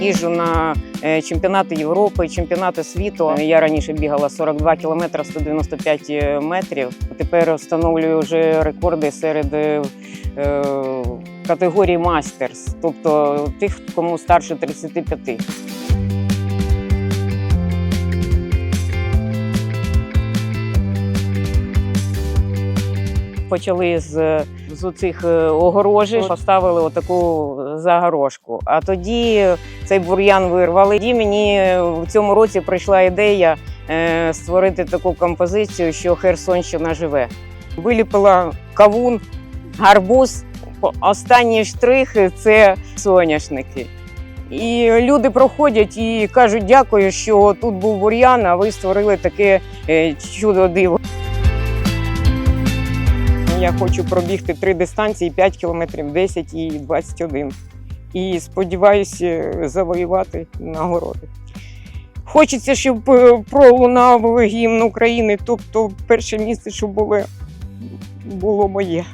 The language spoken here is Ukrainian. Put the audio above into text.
їжджу на е, чемпіонати Європи, чемпіонати світу. Я раніше бігала 42 кілометри 195 метрів. Тепер встановлюю вже рекорди серед е, е, категорії мастерс, тобто тих, кому старше 35. Почали з, з оцих е, огорожі, поставили отаку загорожку. А тоді цей бур'ян вирвали. І мені в цьому році прийшла ідея е, створити таку композицію, що Херсонщина живе. Виліпила кавун, гарбуз. Останній штрих це соняшники. І люди проходять і кажуть, дякую, що тут був бур'ян, а ви створили таке е, чудо диво. Я хочу пробігти три дистанції: 5 кілометрів, 10 і 21. І сподіваюся завоювати нагороди. Хочеться, щоб е, пролунав гімн України, тобто перше місце, щоб було, було моє.